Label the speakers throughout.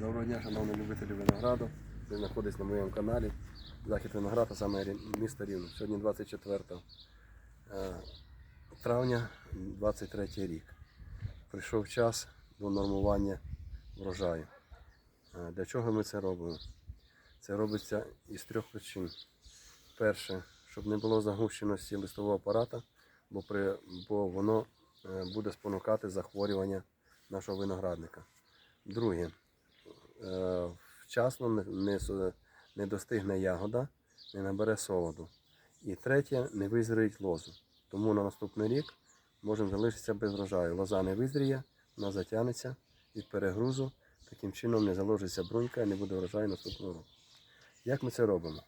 Speaker 1: Доброго дня, шановні любителі винограду. Ви знаходитесь на моєму каналі Захід виноград, а саме місто Рівне. Сьогодні 24 е, травня 23 рік. Прийшов час до нормування врожаю. Е, Для чого ми це робимо? Це робиться із трьох причин. Перше, щоб не було загущеності листового апарата, бо, при, бо воно е, буде спонукати захворювання нашого виноградника. Друге, вчасно не, не, достигне ягода, не набере солоду. І третє, не визріють лозу. Тому на наступний рік можемо залишитися без врожаю. Лоза не визріє, вона затягнеться від перегрузу, таким чином не заложиться брунька і не буде врожаю наступного року. Як ми це робимо?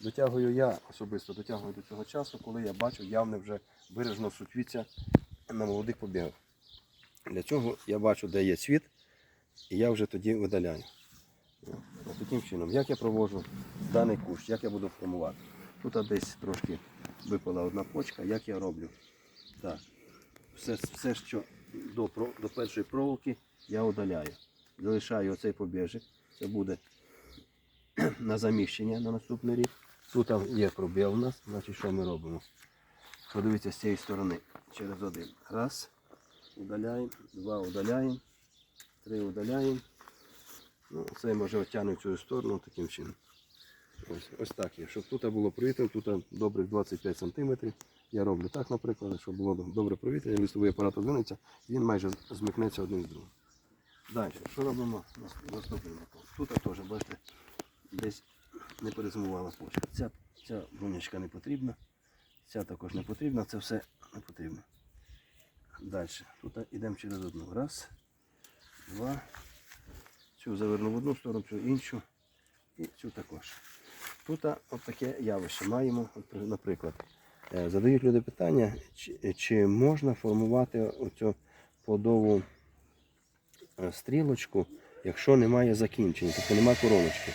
Speaker 1: Дотягую я особисто дотягую до цього часу, коли я бачу явне вже виражено сутвіття на молодих побігах. Для цього я бачу, де є цвіт, і я вже тоді видаляю. Таким чином, як я проводжу даний кущ, як я буду формувати. Тут десь трошки випала одна почка, як я роблю. Так. Все, все що до, до першої проволоки, я удаляю. Залишаю оцей побіжик. Це буде на заміщення на наступний рік. Тут є пробіл у нас, значить що ми робимо? Подивіться з цієї сторони через один. Раз, удаляємо, два удаляємо, три удаляємо. Ну, це може оттягнути в цю сторону таким чином. Ось, ось так є. Щоб тут було провітря, тут добрих 25 см. Я роблю так, наприклад, щоб було добре провітря, листовий апарат одвинеться, він майже змикнеться один з другим. Далі, що робимо Нас- наступним роком? Тут теж, бачите, десь не перезимувала почка. Ця, ця брунячка не потрібна, ця також не потрібна, це все не потрібно. Далі. Тут йдемо через одну. Раз, два. Цю заверну в одну сторону, цю іншу. І цю також. Тут от таке явище маємо. Наприклад, е, задають люди питання, чи, чи можна формувати оцю плодову е, стрілочку, якщо немає закінчення, тобто немає короночки.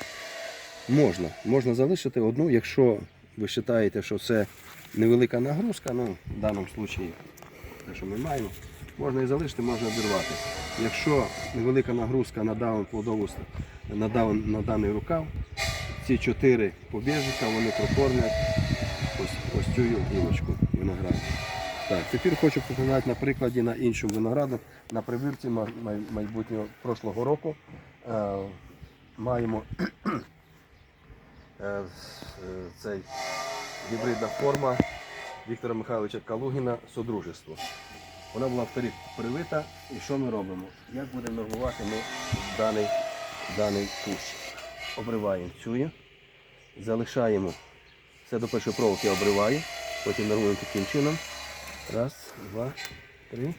Speaker 1: Можна. Можна залишити одну, якщо ви вважаєте, що це невелика нагрузка, ну, в даному випадку те, що ми маємо, можна і залишити, можна обірвати. Якщо невелика нагрузка на дану плодову на, дан- на даний рукав, ці чотири побіжника вони проформлять ось, ось цю гілочку винограду. Так, тепер хочу показати на прикладі на іншому винограду. На май- майбутнього прошлого року е, маємо е, е, цей гібридна форма Віктора Михайловича Калугіна Содружество. Вона була вторік привита. І що ми робимо? Як будемо нормувати ми даний, даний кущ? Обриваємо цю, залишаємо все до першої проволоки обриваю, потім нормуємо таким чином. Раз, два, три,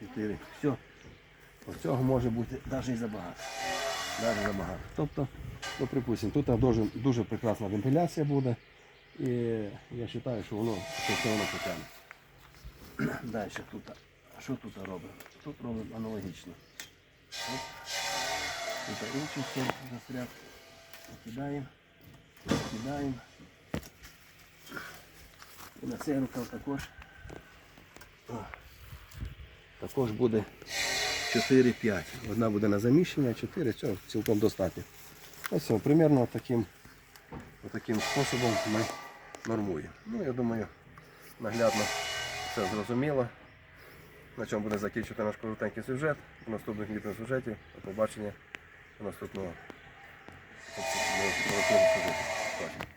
Speaker 1: чотири. Все. Цього може бути навіть і забагато. Навіть забагато. Тобто, ну, припустимо, тут дуже, дуже прекрасна вентиляція буде. І я вважаю, що воно все воно потягне. Далі тут. Що тут робимо? Тут робимо аналогічно. Оп. Тут інший сорт застряг. Кидаємо. Кидаємо. І на цей рукав також. О, також буде 4-5. Одна буде на заміщення, 4, цього цілком достатньо. Ось примерно таким, таким способом ми нормуємо. Ну, я думаю, наглядно все зрозуміло. На чому буде закінчити наш коротенький сюжет. У наступних мікросюжетів. До побачення до наступного. Бачення.